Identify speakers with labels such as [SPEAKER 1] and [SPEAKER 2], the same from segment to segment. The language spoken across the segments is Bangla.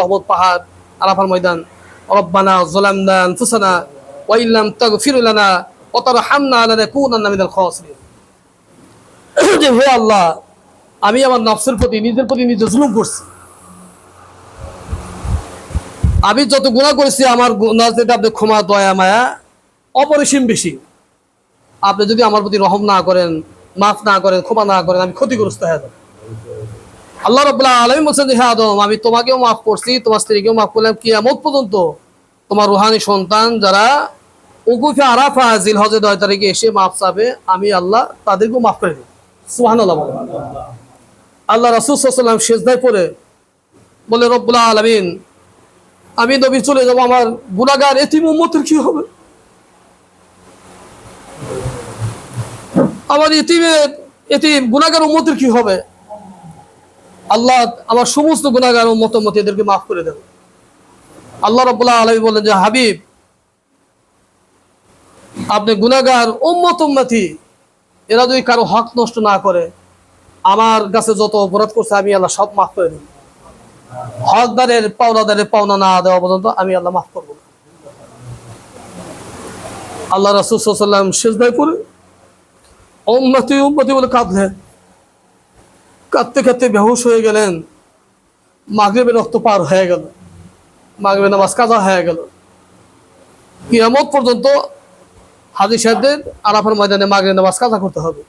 [SPEAKER 1] রহমত পাহাড়, আরাফার ময়দান। রব্বানা যালামনা আনফুসানা ওয়া ইল্লাম তাগফির লানা ওয়া তারহামনা লানাকুনান্না মিনাল খাসিরিন। যে হে আল্লাহ, আমি আমার নফসের প্রতি, নিজের প্রতি নিজে জুলুম করছি। আমি যত গুণা করেছি, আমার আপনি ক্ষমা, দয়া, মায়া, অপরিসীম বেশি, আপনি যদি আমার প্রতি রহম না করেন, মাফ না করেন, ক্ষমা না করেন, আমি ক্ষতিগ্রস্ত হয়ে যাব। আল্লাহ রবাহ আলমী বলছেন যে হ্যাঁ আদম, আমি তোমাকেও মাফ করছি, তোমার স্ত্রীকেও মাফ করলাম কি কিয়ামত পর্যন্ত। তোমার রুহানি সন্তান যারা উকুফে আরাফা জিল হজে দয় তারিখে এসে মাফ চাবে, আমি আল্লাহ তাদেরকেও মাফ করে দিই সুহান আল্লাহ বলেন। আল্লাহ রসুল সাল্লাম শেষদায় পড়ে বলে রব্বুল্লাহ আলমিন, আমি নবী চলে যাব, আমার গুণাগার এতিম উম্মতের কি হবে? আমার এতিমের, এতিম গুণাগার উম্মতের কি হবে? আল্লাহ আমার সমস্ত গুণাগার ও মতামত এদেরকে মাফ করে দেন। আল্লাহ রব্বুল্লাহ আলমী বললেন যে, হাবিব, আপনি গুণাগার উম্মত উম্মতি, এরা যদি কারও হক নষ্ট না করে, আমার কাছে যত অপরাধ করছে, আমি আল্লাহ সব মাফ করে দিই হকদারের পাওনাদারের পাওনা না দেওয়া পর্যন্ত আমি আল্লাহ মাফ করব আল্লাহ রাসুল সাল্লাম শেষদায় করে উম্মতি উম্মতি বলে কাঁদলেন। কাঁদতে কাঁদতে বেহুশ হয়ে গেলেন। মাগরেবে রক্ত পার হয়ে গেল। মাগরেবে নামাজ কাজা হয়ে গেল। কিয়ামত পর্যন্ত হাজি সাহেবদের আরাফার ময়দানে মাগরে নামাজ কাজা করতে হবে।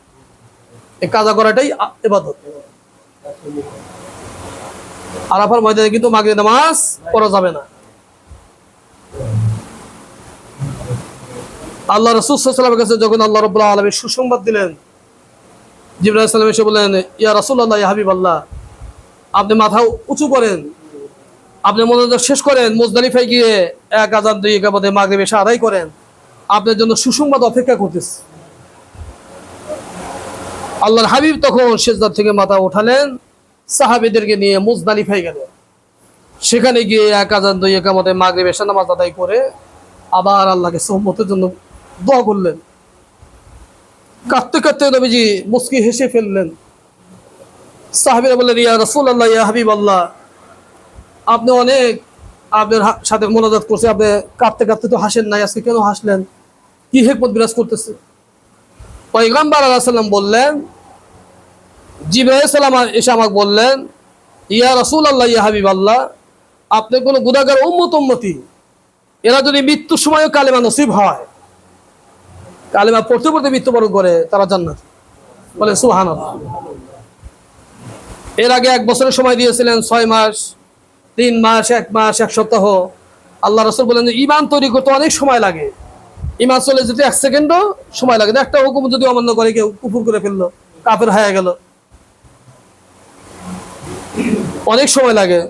[SPEAKER 1] এই কাজা করাটাই এবাদত আরাফার ময়দানে কিন্তু মাগরে নামাজ পড়া যাবে না। আল্লাহ রসুল সাল্লামের কাছে যখন আল্লাহ রবুল্লাহ আলমী সুসংবাদ দিলেন জিবরাহ এসে বললেন, ইয়া রাসুল্লাহ ইয়া হাবিব আল্লাহ আপনি মাথা উঁচু করেন। আপনি মনোযোগ শেষ করেন, মুজদালিফায় গিয়ে এক আজান দুই একাবাদে মাগরে এসে আদায় করেন। আপনার জন্য সুসংবাদ অপেক্ষা করতেছে। আল্লাহর হাবিব তখন শেষদার থেকে মাথা উঠালেন, সাহাবিদেরকে নিয়ে মুজদালিফায় গেলেন। সেখানে গিয়ে এক আজান দুই একামতে মাগরে এসে নামাজ আদায় করে আবার আল্লাহকে সহমতের জন্য দোয়া করলেন। কাঁদতে কাঁদতে নবীজি মুস্কি হেসে ফেললেন। সাহাবিরা বললেন, ইয়া রসুল আল্লাহ ইয়া হাবিব আল্লাহ আপনি অনেক আপনার সাথে মোনাজাত করছে, আপনি কাঁদতে কাঁদতে তো হাসেন নাই, আজকে কেন হাসলেন? কি হেকমত বিরাজ করতেছে? পয়গাম্বার আল্লাহ সাল্লাম বললেন জিব্রাহিম সালাম এসে আমাকে বললেন, ইয়া রসুল আল্লাহ ইয়া হাবিব আল্লাহ আপনি কোনো গুদাগার উম্মত উম্মতি এরা যদি মৃত্যুর সময়ও কালেমা নসিব হয় কালেমা পড়তে পড়তে মৃত্যুবরণ করে তারা জান্নাত। বলে সুহান এর আগে এক বছরের সময় দিয়েছিলেন, ছয় মাস, তিন মাস, এক মাস, এক সপ্তাহ। আল্লাহ রসুল বলেন যে ইমান তৈরি করতে অনেক সময় লাগে। ইমান চলে যেতে এক সেকেন্ডও সময় লাগে একটা হুকুম যদি অমান্য করে, কেউ কুকুর করে ফেলল কাপের হয়ে গেল। অনেক সময় লাগে।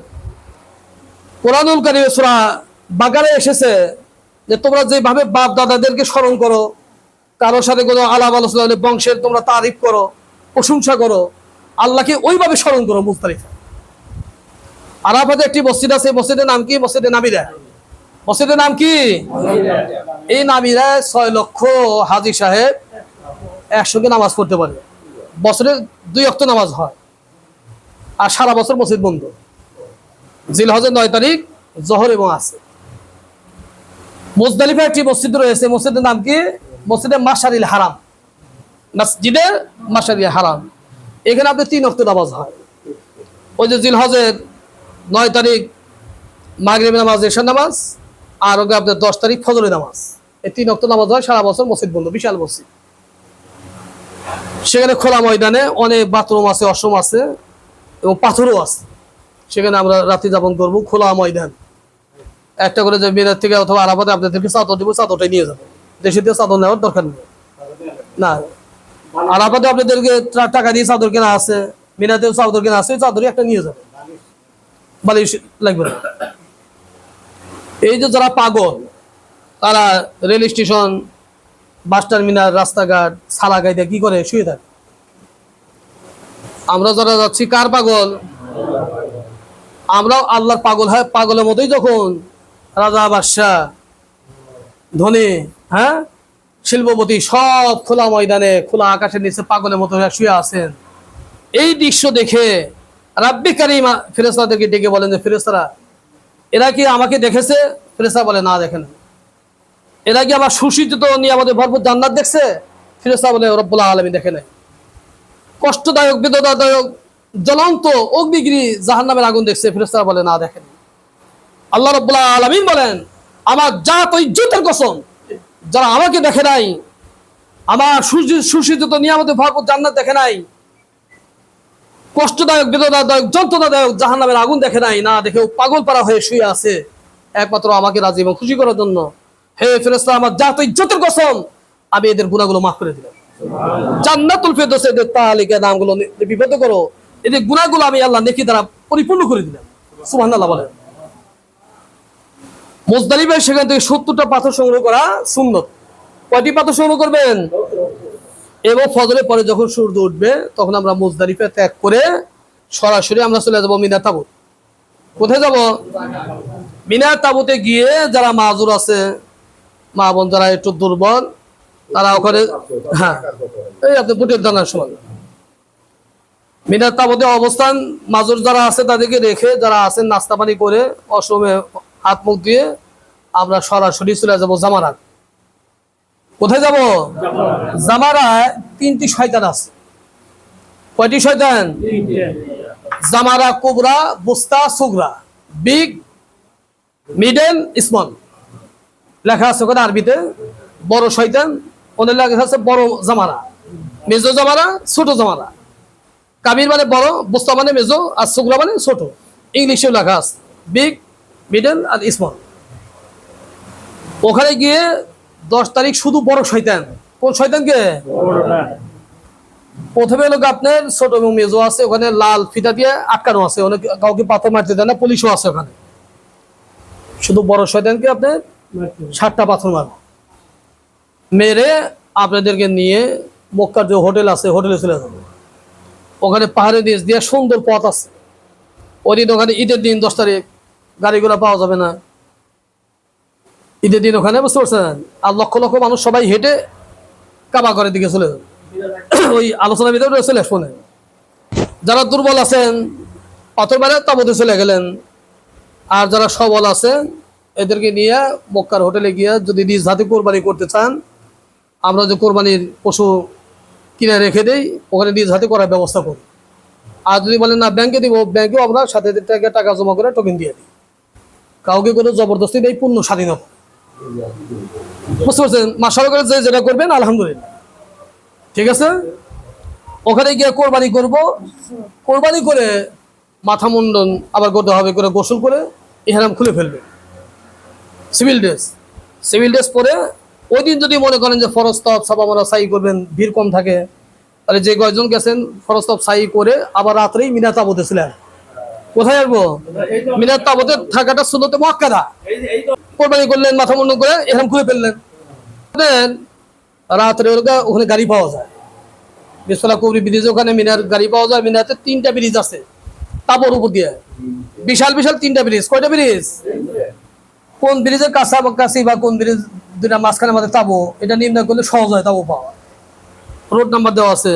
[SPEAKER 1] কোরআনুল কারিম সূরা বাগারে এসেছে যে, তোমরা যেভাবে বাপ দাদাদেরকে স্মরণ করো কারোর সাথে কোনো আলাপ আলোচনা হলে বংশের তোমরা তারিফ করো, প্রশংসা করো, আল্লাহকে ওইভাবে স্মরণ করো মুস্তারিফা। আরাফাতে একটি মসজিদ আছে, মসজিদের নাম কি? মসজিদের নামিরা মসজিদের নাম কি? এই নামিরায় ছয় লক্ষ হাজি সাহেব একসঙ্গে নামাজ পড়তে পারে। বছরে দুই অক্ট নামাজ হয়। আর সারা বছর মসজিদ বন্ধ। জিল হজের নয় তারিখ, জহর এবং আছে মুজদালিফা একটি মসজিদ রয়েছে, মসজিদের নাম কি? মসজিদে মাসারিল হারাম। মসজিদে মাসারিল হারাম। এখানে আপনি তিন অক্ট নামাজ হয়। ওই যে জিল হজের নয় তারিখ মাগরিব নামাজ, এশার নামাজ, আর ওকে আপনার দশ তারিখ ফজরের নামাজ। এই তিন অক্ট নামাজ হয় সারা বছর মসজিদ বন্ধ, বিশাল মসজিদ। সেখানে খোলা ময়দানে অনেক বাথরুম আছে অসম আছে এবং পাথরও আছে। সেখানে আমরা রাত্রি যাপন করব খোলা ময়দান। একটা করে যে মেয়েদের থেকে অথবা আরাফাতে আপনাদেরকে চাদর দিব চাদরটাই নিয়ে যাবে। দেশে দিয়ে চাদর নেওয়ার দরকার নেই। না। আর আরাফাতে আপনাদেরকে টাকা দিয়ে চাদর কেনা আছে, মিনাতেও চাদর কেনা আছে, ওই চাদরই একটা নিয়ে যাবে বালিশ লাগবে না। এই যে যারা পাগল, তারা রেল স্টেশন, বাস টার্মিনাল, রাস্তাঘাট সালা গাইতে কি করে? শুয়ে থাকে। আমরা যারা যাচ্ছি, কার পাগল? আমরাও আল্লাহর পাগল হয় পাগলের মতোই যখন রাজা, বাদশাহ, ধনী হ্যাঁ? শিল্পপতি সব খোলা ময়দানে, খোলা আকাশের নিচে পাগলের মতো শুয়ে আছেন। এই দৃশ্য দেখে রাব্বি কারিমা ফেরেস্তাদেরকে ডেকে বলেন যে ফেরেস্তারা এরা কি আমাকে দেখেছে? ফেরেস্তা বলে, না দেখেন এরা কি আমার সুশীত নিয়ে আমাদের ভরপুর জান্নাত দেখছে? ফেরেস্তা বলে রব্বুল্লাহ আলমী দেখে নাই। কষ্টদায়ক বেদনাদায়ক জ্বলন্ত অগ্নিগিরি জাহান নামের আগুন দেখছে। ফেরেস্তারা বলে, না দেখেন আল্লাহ রব্বুল্লাহ আলমিন বলেন, আমার জাত ওই জুতের কসম যারা আমাকে দেখে নাই, আমার সুশীত নিয়ে আমাদের ভরপুর জান্নাত দেখে নাই, কষ্টদায়ক, বেদনাদায়ক, যন্ত্রণাদায়ক জাহান নামের আগুন দেখে নাই, না দেখে পাগল পাড়া হয়ে শুয়ে আছে, একমাত্র আমাকে রাজি এবং খুশি করার জন্য। হে ফেরেস্তা আমার জাত ইজ্জতের কসম, আমি এদের গুণাগুলো মাফ করে দিলাম। জান্নাতুল ফেরদৌস এদের তালিকা নামগুলো বিপদ করো, এদের গুণাগুলো আমি আল্লাহ নেকি দ্বারা পরিপূর্ণ করে দিলাম। সুবহানাল্লাহ বলেন। মুজদালিফের সেখান থেকে সত্তরটা পাথর সংগ্রহ করা সুন্নত কয়টি পাথর সংগ্রহ করবেন? এবং ফজরের পরে যখন সূর্য উঠবে, তখন আমরা মুজদালিফে ত্যাগ করে সরাসরি আমরা চলে যাব মিনা তাবুত। কোথায় যাব? মিনার তাবুতে গিয়ে যারা মাজুর আছে, মা বোন যারা একটু দুর্বল, তারা ওখানে হ্যাঁ। এই আপনি বুটের দানার সমান। মিনার তাবুতে অবস্থান, মাজুর যারা আছে তাদেরকে রেখে যারা আছেন নাস্তা পানি করে, অসমে হাত মুখ দিয়ে আমরা সরাসরি চলে যাব জামারাত কোথায় যাব? জামারায় তিনটি শয়তান আছে। কয়টি শয়তান? জামারা, কুবরা, বুস্তা, সুগরা। বিগ মিডল স্মল লেখা আছে ওখানে আরবিতে? বড় শয়তান, ওদের লেখা আছে বড় জামারা। মেজো জামারা, ছোট জামারা। কাবির মানে বড়, বুস্তা মানে মেজো, আর সুগরা মানে ছোট। ইংলিশেও লেখা আছে। বিগ মিডল আর স্মল ওখানে গিয়ে দশ তারিখ শুধু বড় শয়তান। কোন শয়তানকে? প্রথমে লোক আপনার ছোট এবং মেজো আছে, ওখানে লাল ফিতা দিয়ে আটকানো আছে। অনেক কাউকে পাথর মারতে দেয় না, পুলিশও আছে ওখানে। শুধু বড় শয়তানকে আপনার সাতটা পাথর মারব মেরে আপনাদেরকে নিয়ে মক্কার যে হোটেল আছে, হোটেলে চলে যাবে। ওখানে পাহাড়ে নিচ দিয়ে সুন্দর পথ আছে। ওই দিন ওখানে ঈদের দিন দশ তারিখ। গাড়িগুলো পাওয়া যাবে না। ঈদের দিন ওখানে বুঝতে পারছেন? আর লক্ষ লক্ষ মানুষ সবাই হেঁটে কাবা ঘরের দিকে চলে ওই আলোচনার ভিতরে চলে শোনে যারা দুর্বল আছেন পাথর মারে তাবতে চলে গেলেন, আর যারা সবল আছেন, এদেরকে নিয়ে মক্কার হোটেলে গিয়ে যদি নিজ হাতে কোরবানি করতে চান, আমরা যে কোরবানির পশু কিনে রেখে দেই, ওখানে নিজ হাতে করার ব্যবস্থা করি আর যদি বলেন, না, ব্যাংকে দিব, ব্যাংকেও আমরা সাথে টাকা জমা করে টোকেন দিয়ে দিই। কাউকে কোনো জবরদস্তি নেই, পূর্ণ স্বাধীনতা বুঝতে পারছেন? মাসাল করে যে যেটা করবেন, আলহামদুলিল্লাহ। ঠিক আছে? ওখানে গিয়ে কোরবানি করব। কোরবানি করে মাথা মুন্ডন আবার করতে হবে করে গোসল করে ইহারাম খুলে ফেলবে। Civil dress. সিভিল ড্রেস পরে ওই দিন যদি মনে করেন যে ফরস্তব সাবামারা সাই করবেন, ভিড় কম থাকে, তাহলে যে কয়জন গেছেন ফরস্তব সাই করে আবার রাত্রেই মিনা তাবতে ছিলেন কোথায় আসব? মিনার তাবতে থাকাটা শুনতে মক্কাদা কোরবানি করলেন, মাথা মুন্ডন করে এরকম খুলে ফেললেন। রাত্রে ওখানে গাড়ি পাওয়া যায়। বিশ্বলা কবরি ব্রিজ ওখানে মিনার গাড়ি পাওয়া যায়, মিনাতে তিনটা ব্রিজ আছে। তাবর উপর দিয়ে। বিশাল বিশাল তিনটা ব্রিজ। কয়টা ব্রিজ? কোন ব্রিজের কাছা বা কাছি বা কোন ব্রিজ দুটা মাঝখানে আমাদের তাবো, এটা নির্ণয় করলে সহজ হয় তাবো পাওয়া। রোড নাম্বার দেওয়া আছে।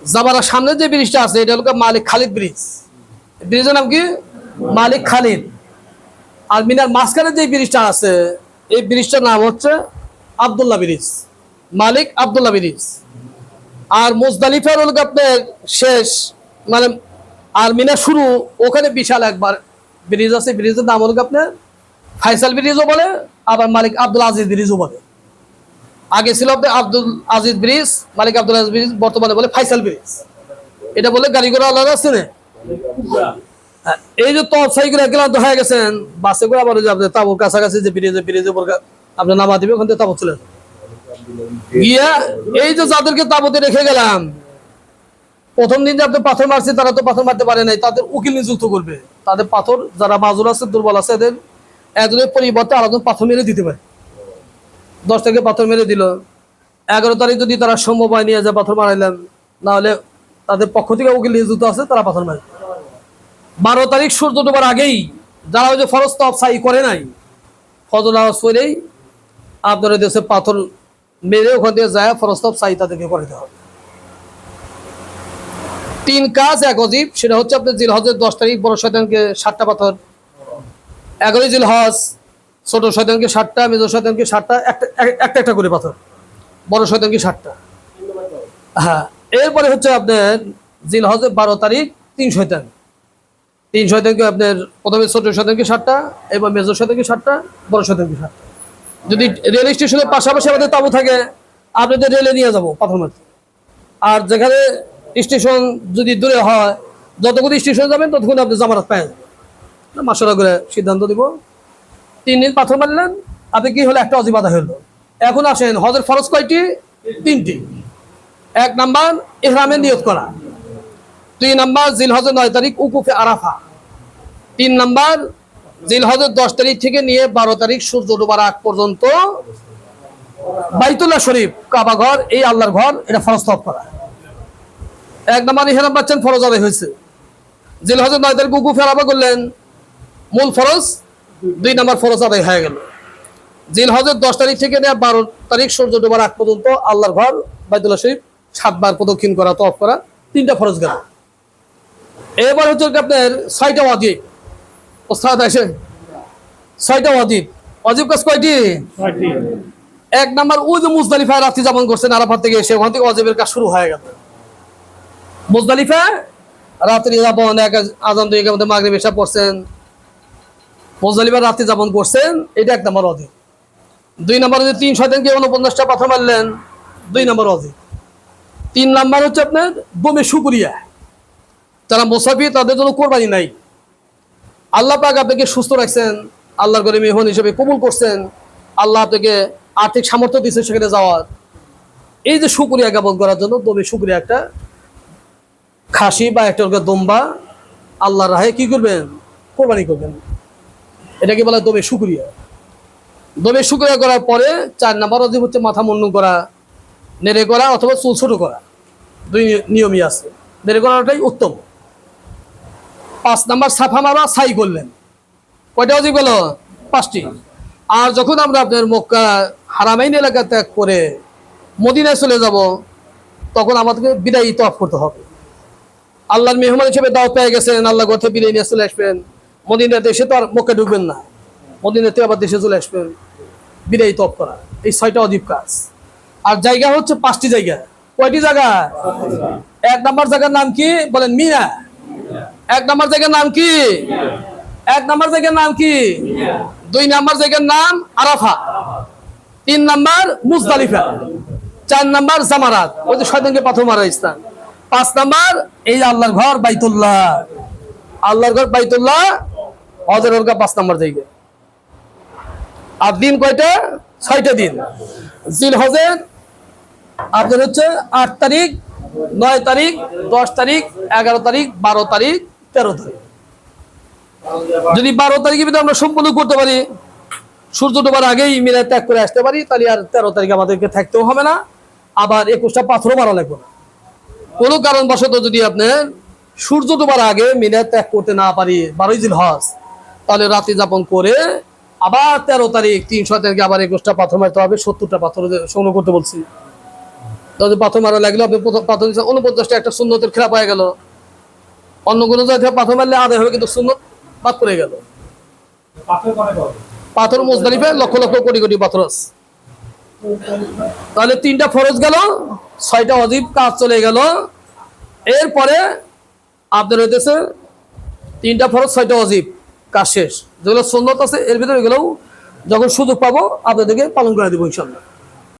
[SPEAKER 1] যাবার সামনে যে ব্রিজটা আছে, এটা হলো মালিক খালিদ ব্রিজ। ব্রিজের নাম কি? মালিক খালিদ। আর মিনার মাঝখানে যে ব্রিজটা আছে, এই ব্রিজটার নাম হচ্ছে Abdullah bridge. Malik Abdullah bridge. আর মুজদালিফার হল আপনার শেষ মানে আর মিনা শুরু, ওখানে বিশাল একবার ব্রিজ আছে। ব্রিজের নাম হল আপনার? ফাইসাল ব্রিজও বলে, আবার মালিক আব্দুল আজিজ ব্রিজও বলে। আগে ছিল আপনার Abdul Aziz bridge, Malik Abdul Aziz bridge, বর্তমানে বলে ফাইসাল ব্রিজ। এটা বলে গাড়ি ঘোড়া আলাদা আছে না? এই যে তল সাইকেল ক্লান্ত হয়ে গেছেন বাসে করে আবার ওই যে আপনার তাবুর কাছাকাছি যে ব্রিজে, ব্রিজের উপর আপনার নামা দিবে ওখান থেকে তাবু চলে গিয়া এই যে যাদেরকে তাবুতে রেখে গেলাম, প্রথম দিন যে আপনি পাথর মারছে তারা তো পাথর মারতে পারে নাই, তাদের উকিল নিযুক্ত করবে। তাদের পাথর, যারা মাজুর আছে, দুর্বল আছে, এদের একজনের পরিবর্তে আরেকজন পাথর মেরে দিতে পারে। দশ থেকে পাথর মেরে দিল। এগারো তারিখ যদি তারা সম্ভব হয়, নিয়ে যা পাথর মারাইলেন না হলে তাদের পক্ষ থেকে উকিল নিযুক্ত আছে, তারা পাথর মারে। বারো তারিখ সূর্য ডোবার আগেই যারা ওই যে ফরজ তফ সাই করে নাই ফজর আওয়াজ করেই আপনার দেশে পাথর মেরে ওখান থেকে যায় ফরজ তফ সাই তাদেরকে করে দেওয়া হবে। তিন কাজ এক অজীব, সেটা হচ্ছে আপনার জিল হজের দশ তারিখ বড় শয়তানকে সাতটা পাথর, এগারোই জিল হজ ছোট শয়তানকে সাতটা, মেজো শয়তানকে সাতটা, একটা একটা করে পাথর, বড় শয়তানকে সাতটা। হ্যাঁ। এরপরে হচ্ছে আপনার জিল হজের বারো তারিখ, তিন শয়তান। তিন শয়তানকে আপনার প্রথমে ছোট শয়তানকে সাতটা, এবার মেজো শয়তানকে সাতটা, বড় শয়তানকে সাতটা। যদি রেল স্টেশনের পাশাপাশি আমাদের তাবু থাকে আপনাদের রেলে নিয়ে যাব মারতে আর যেখানে স্টেশন যদি দূরে হয়, যতক্ষণ স্টেশনে যাবেন, ততক্ষণ আপনি জামানত পায় মাসরা করে সিদ্ধান্ত দিব। তিন দিন পাথর মারলেন, আপনি কি হলো? একটা অজিবাদা হলো। এখন আসেন, হজের ফরজ কয়টি? তিনটি। এক নাম্বার ইহরামে নিয়ত করা। দুই নাম্বার জিল হজের নয় তারিখ উকুফে আরাফা। তিন নাম্বার জিল হজের দশ তারিখ থেকে নিয়ে বারো তারিখ সূর্য ডোবার আগ পর্যন্ত বাইতুল্লাহ শরীফ, কাবা ঘর, এই আল্লাহর ঘর, এটা ফরজ করা। এক নাম্বার ইহরাম পাচ্ছেন ফরজ আদায় হয়েছে। জিল হজের নয় তারিখ উকুফে আরাফা করলেন, মূল ফরজ, দুই নাম্বার ফরজ আদায় হয়ে গেল। জিল হজের দশ তারিখ থেকে নিয়ে বারো তারিখ সূর্য ডোবার আগ পর্যন্ত আল্লাহর ঘর, বাইতুল্লাহ শরীফ সাতবার প্রদক্ষিণ করা তফ করা তিনটা ফরজ গেল। এবার হচ্ছে আপনার ছয়টা অজিব ওস্তাদ আছে ছয়টা অজিব অজিব কাজ কয়টি? এক নাম্বার ওই যে মুজদালিফায় রাত্রি যাপন করছেন আরাফাত থেকে এসে ওখান থেকে অজিবের কাজ শুরু হয়ে গেল। মুজদালিফা রাত্রি যাপন এক আজান দুই মধ্যে মাগরিব এসে পড়ছেন। মুজদালিফা রাত্রি যাপন করছেন এটা এক নম্বর অজিব দুই নম্বর হচ্ছে তিন ছয় দিনকে উনপঞ্চাশটা পাথর মারলেন। দুই নম্বর অজিব তিন নাম্বার হচ্ছে আপনার বোমে শুকুরিয়া যারা মোসাফি তাদের জন্য কোরবানি নাই। আল্লাহ পাক আপনাকে সুস্থ রাখছেন, আল্লাহর করে মেহমান হিসেবে কবুল করছেন, আল্লাহ আপনাকে আর্থিক সামর্থ্য দিচ্ছে সেখানে যাওয়ার। এই যে শুক্রিয়া জ্ঞাপন করার জন্য দমে শুক্রিয়া একটা খাসি বা একটা দম্বা আল্লাহর রাহে কি করবেন? কোরবানি করবেন। এটাকে বলা দমে শুক্রিয়া দমে শুক্রিয়া করার পরে চার নাম্বার অধিক হচ্ছে মাথা মুন্ডন করা, নেড়ে করা অথবা চুল ছোট করা। দুই নিয়মই আছে। নেড়ে করাটাই উত্তম। পাঁচ নাম্বার সাফা মারা সাই করলেন। কয়টা অজিব গেল? পাঁচটি। আর যখন আমরা আপনার মক্কা হারামাইন এলাকা ত্যাগ করে মদিনায় চলে যাব, তখন আমাদেরকে বিদায়ী তফ করতে হবে। আল্লাহর মেহমান হিসেবে দাওয়াত পেয়ে গেছেন, আল্লাহ গথে বিদায় নিয়ে চলে আসবেন। মদিনা দেশে তো আর মক্কা ঢুকবেন না। মদিনাতে আবার দেশে চলে আসবেন। বিদায়ী তফ করা, এই ছয়টা অজীব কাজ। আর জায়গা হচ্ছে পাঁচটি জায়গা। কয়টি জায়গা? এক নম্বর জায়গার নাম কি? বলেন, মিনা। এক নম্বর জায়গার নাম কি? এক নাম্বার জায়গার নাম কি? দুই নাম্বার জায়গার নাম আরাফা তিন নাম্বার মুজদালিফা। চার নাম্বার জামারাত। ওই যে শয়তানকে পাথর মারা পাঁচ নাম্বার এই আল্লাহর ঘর বাইতুল্লাহ। আল্লাহর ঘর বাইতুল্লাহ, হজর ওরকা পাঁচ নম্বর জায়গা আর দিন কয়টা? ছয়টা দিন। জিল হজের আপনার হচ্ছে আট তারিখ, নয় তারিখ, দশ তারিখ, এগারো তারিখ, বারো তারিখ, তেরো তারিখ। যদি বারো তারিখের ভিতরে আমরা সম্পূর্ণ করতে পারি, সূর্য ডোবার আগেই মিলে ত্যাগ করে আসতে পারি, তাহলে আর তেরো তারিখ আমাদেরকে থাকতেও হবে না, আবার একুশটা পাথরও মারা লাগবে না। কোনো কারণবশত যদি আপনার সূর্য ডোবার আগে মিলে ত্যাগ করতে না পারি, বারোই দিন হজ তাহলে রাত্রি যাপন করে আবার তেরো তারিখ, তিনশো তারিখে আবার একুশটা পাথর মারতে হবে, সত্তরটা পাথর সংগ্রহ করতে বলছি। তাহলে পাথর মারা লাগল আপনি পাথর দিচ্ছেন উনপঞ্চাশটা একটা সুন্নতের খেলা পাওয়া গেল। অন্য কোনো জায়গায় পাথর মারলে আদায় হবে কিন্তু সুন্নত বাদ পড়ে গেল। পাথর মুজদালিফে লক্ষ লক্ষ কোটি কোটি পাথর আছে। তাহলে তিনটা ফরজ গেল ছয়টা অজীব কাজ চলে গেল। এরপরে আপনার হইতেছে তিনটা ফরজ ছয়টা অজীব কাজ শেষ। যেগুলো সুন্নত আছে এর ভিতরে গেলেও যখন সুযোগ পাবো আপনাদেরকে পালন করে দেবো ইনশাল্লাহ